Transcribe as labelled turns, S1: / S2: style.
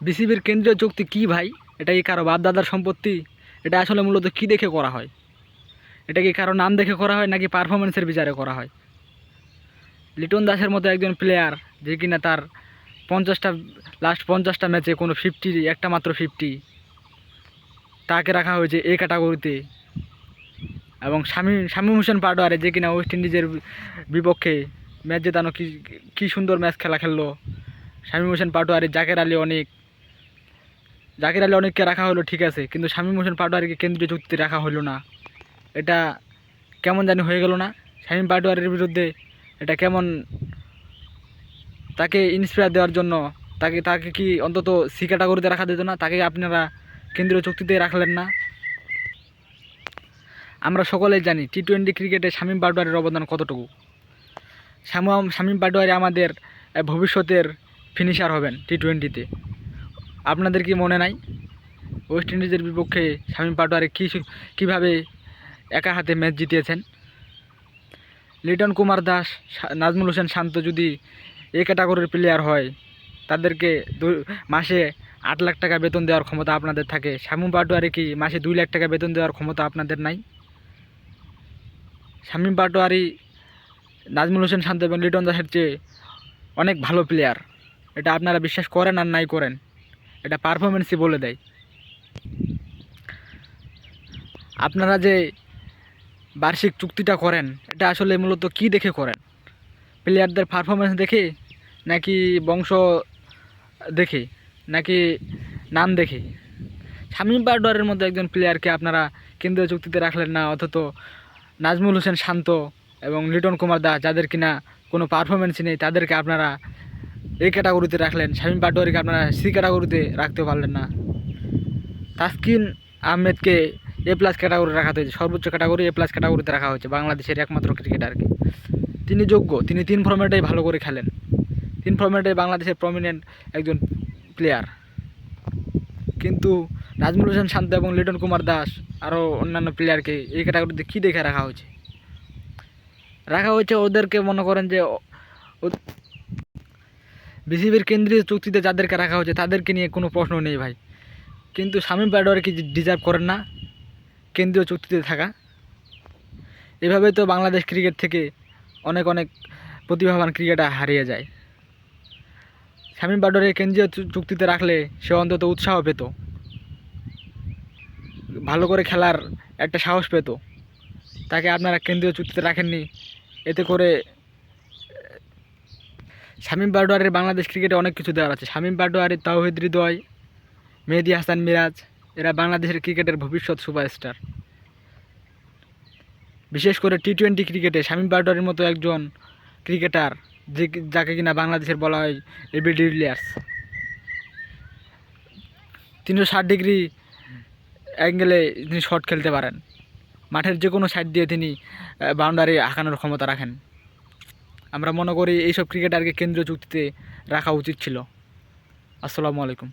S1: বিসিবির কেন্দ্রীয় চুক্তি কি ভাই? এটা কি কারও বাপ দাদার সম্পত্তি? এটা আসলে মূলত কি দেখে করা হয়? এটা কি কারও নাম দেখে করা হয় নাকি পারফরমেন্সের বিচারে করা হয়? লিটন দাসের মতো একজন প্লেয়ার যে কিনা তার পঞ্চাশটা লাস্ট পঞ্চাশটা ম্যাচে কোনো ফিফটি একটা মাত্র ফিফটি তাকে রাখা হয়েছে এই ক্যাটাগরিতে এবং স্বামী শামীম হোসেন পাটোয়ারে যে কিনা ওয়েস্ট ইন্ডিজের বিপক্ষে ম্যাচ জেতানো কি, কী সুন্দর ম্যাচ খেলা খেললো। শামীম হোসেন পাটোয়ারি, জাকের আলী অনেক জাকের আলী অনেককে রাখা হলো, ঠিক আছে, কিন্তু শামীম হোসেন পাটোয়ারিকে কেন্দ্রীয় চুক্তিতে রাখা হলো না। এটা কেমন জানি হয়ে গেল না? শামীম পাটোয়ারির বিরুদ্ধে এটা কেমন তাকে ইন্সপায়ার দেওয়ার জন্য, তাকে তাকে কি অন্তত সি ক্যাটাগরিতে রাখা যেত না? তাকে আপনারা কেন্দ্রীয় চুক্তিতে রাখলেন না? আমরা সকলেই জানি টি টোয়েন্টি ক্রিকেটে শামীম পাটোয়ারির অবদান কতটুকু। শামুম শামীম পাটোয়ারি আমাদের ভবিষ্যতের ফিনিশার হবেন টি টোয়েন্টিতে আপনাদের কি মনে নাই? ওয়েস্ট ইন্ডিজের বিপক্ষে শামীম পাটোয়ারি কী কীভাবে একা হাতে ম্যাচ জিতিয়েছেন? লিটন কুমার দাস নাজমুল হোসেন শান্ত যদি এ ক্যাটাগরির প্লেয়ার হয়, তাদেরকে মাসে আট লাখ টাকা বেতন দেওয়ার ক্ষমতা আপনাদের থাকে। শামীম পাটোয়ারি কি মাসে দুই লাখ টাকা বেতন দেওয়ার ক্ষমতা আপনাদের নাই? শামীম পাটোয়ারি, নাজমুল হোসেন শান্ত এবং লিটন দাসের চেয়ে অনেক ভালো প্লেয়ার এটা আপনারা বিশ্বাস করেন আর নাই করেন? এটা পারফরমেন্সই বলে দেয়। আপনারা যে বার্ষিক চুক্তিটা করেন, এটা আসলে মূলত কি দেখে করেন? প্লেয়ারদের পারফরমেন্স দেখে, নাকি বংশ দেখে, নাকি নাম দেখে? শামীম পাটোয়ারের মতো একজন প্লেয়ারকে আপনারা কেন্দ্রীয় চুক্তিতে রাখলেন না, অথচ নাজমুল হোসেন শান্ত এবং লিটন কুমার দাস যাদের কিনা কোনো পারফরমেন্স নেই, তাদেরকে আপনারা এই ক্যাটাগরিতে রাখলেন। শামীম পাটোয়ারিকে আপনারা সি ক্যাটাগরিতে রাখতে পারলেন না। তাসকিন আহমেদকে এ প্লাস ক্যাটাগরি রাখা হয়েছে। সর্বোচ্চ ক্যাটাগরি এ প্লাস ক্যাটাগরিতে রাখা হয়েছে। বাংলাদেশের একমাত্র ক্রিকেটারকে তিনি যোগ্য। তিনি তিন ফর্ম্যাটেই ভালো করে খেলেন। তিন ফর্ম্যাটে বাংলাদেশের প্রমিনেন্ট একজন প্লেয়ার কিন্তু নাজমুল হোসেন শান্ত এবং লিটন কুমার দাস আরও অন্যান্য প্লেয়ারকে এই ক্যাটাগরিতে কী দেখে রাখা হয়েছে? রাখা হয়েছে ওদেরকে মনে করেন যে বিসিবির কেন্দ্রীয় চুক্তিতে যাদেরকে রাখা হয়েছে, তাদেরকে নিয়ে কোনো প্রশ্ন নেই ভাই। কিন্তু শামীম প্যাডোয়ার কি ডিজার্ভ করেন না? কেন্দ্রীয় চুক্তিতে থাকা। এভাবে তো বাংলাদেশ ক্রিকেট থেকে অনেক অনেক প্রতিভাবান ক্রিকেটার হারিয়ে যায়। শামীম পাটোয়ারি কেন্দ্রীয় চুক্তিতে রাখলে সে অন্তত উৎসাহ পেত। ভালো করে খেলার একটা সাহস পেত। তাকে আপনারা কেন্দ্রীয় চুক্তিতে রাখেননি, এতে করে শামীম পাটোয়ারির বাংলাদেশ ক্রিকেটে অনেক কিছু দেওয়ার আছে। শামীম পাটোয়ারি তাওহিদ হৃদয়, মেহেদি হাসান মিরাজ, এরা বাংলাদেশের ক্রিকেটের ভবিষ্যৎ সুপারস্টার। বিশেষ করে টি টোয়েন্টি ক্রিকেটে শামীম পাটোয়ারির মতো একজন ক্রিকেটার, যে যাকে কিনা বাংলাদেশের বলা হয় এবি ডিভিলিয়ার্স তিনশো ষাট ডিগ্রি অ্যাঙ্গেলে তিনি শট খেলতে পারেন। মাঠের যে কোনো সাইড দিয়ে তিনি বাউন্ডারি হাঁকানোর ক্ষমতা রাখেন। আমরা মনে করি এইসব ক্রিকেটারকে কেন্দ্রীয় চুক্তিতে রাখা উচিত ছিল। আসসালামু আলাইকুম।